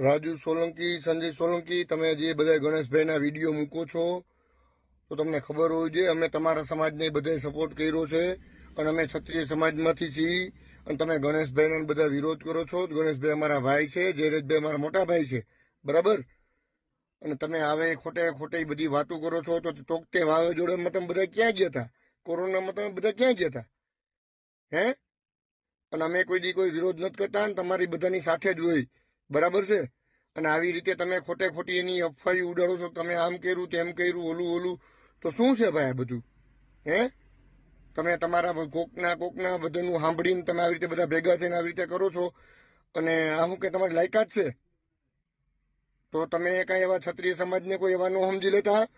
રાજુ સોલંકી, સંજય સોલંકી, તમે જે બધા ગણેશભાઈના વીડિયો મૂકો છો, તો તમને ખબર હોવી જોઈએ, અમે તમારા સમાજને બધાએ સપોર્ટ કર્યો છે, અને અમે ક્ષત્રિય સમાજમાંથી છીએ, અને તમે ગણેશભાઈને બધા વિરોધ કરો છો. ગણેશભાઈ અમારા ભાઈ છે જયરેશભાઈ અમારા મોટા ભાઈ છે. બરાબર? અને તમે આવે ખોટે ખોટે બધી વાતો કરો છો, તો તોકતે જોડે તમે બધા ક્યાં ગયા હતા? કોરોનામાં તમે બધા ક્યાં ગયા હતા? હે? અને અમે કોઈ દી કોઈ વિરોધ નથી કરતા, અને તમારી બધાની સાથે જ હોય. બરાબર છે? અને આવી રીતે તમે ખોટે ખોટી એની અફવાઈ ઉડાડો છો, તમે આમ કર્યું, તેમ કર્યું, ઓલું ઓલું, તો શું છે ભાઈ આ બધું? હે? તમે તમારા કોકના કોકના બધાનું સાંભળીને તમે આવી રીતે બધા ભેગા થઈને આવી રીતે કરો છો, અને આ શું કે તમારી લાયકાત છે? તો તમે કાંઈ એવા ક્ષત્રિય સમાજને કોઈ એવા ન સમજી લેતા?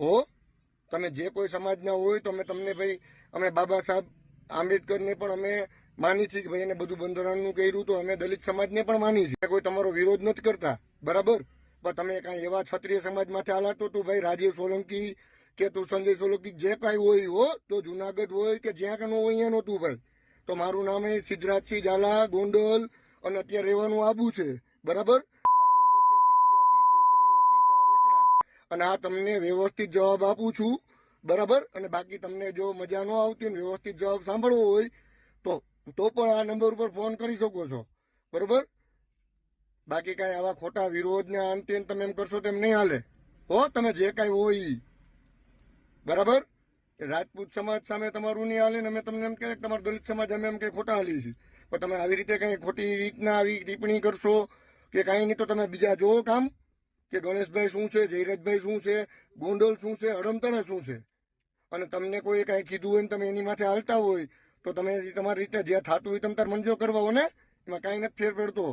હો? તમે જે કોઈ સમાજના હોય તો અમે તમને ભાઈ, અમે બાબા સાહેબ આંબેડકરને પણ અમે માની છે કે ભાઈ એને બધું બંધારણનું કર્યું તો અમે દલિત સમાજને પણ માની છે કોઈ તમારો વિરોધ નથી કરતા. બરાબર? પણ તમે કાંઈ એવા ક્ષત્રિય સમાજમાંથી હાલાતો તું ભાઈ રાજીવ સોલંકી કે તું સંજય સોલંકી જે કાંઈ હોય હો, તો જુનાગઢ હોય કે જ્યાં કાંઈ હોય અહીંયા નહોતું ભાઈ. તો મારું નામ એ સિદ્ધરાજસિંહ ઝાલા, ગોંડલ અને અત્યારે રહેવાનું આબુ છે. બરાબર? અને આ તમને વ્યવસ્થિત જવાબ આપું છું. બરાબર? અને બાકી તમને જો મજા ન આવતી ને વ્યવસ્થિત જવાબ સાંભળવો હોય, તો તો પણ આ નંબર ઉપર ફોન કરી શકો છો. બરોબર? બાકી કાંઈ આવા ખોટા વિરોધ ને આમ તેમ તમે એમ કરશો તેમ નહીં હાલે. હો, તમે જે કાંઈ હોય. બરાબર? રાજપૂત સમાજ સામે તમારું નહીં હાલે ને અમે તમને એમ કહે તમારા દલિત સમાજ અમે એમ કંઈ ખોટા હાલી છીએ. પણ તમે આવી રીતે કંઈ ખોટી રીતના આવી ટિપ્પણી કરશો કે કાંઈ નહીં તો તમે બીજા જોવો કામ કે ગણેશભાઈ શું છે, જયરાજભાઈ શું છે, ગોંડલ શું છે હડમતણે શું છે? અને તમને કોઈ કાંઈ કીધું હોય ને તમે એની માથે હાલતા હોય તો તમે તમારી રીતે જે થતું હોય તમે તાર મંજો કરવા ને એમાં કાંઈ નથી ફેર પડતો.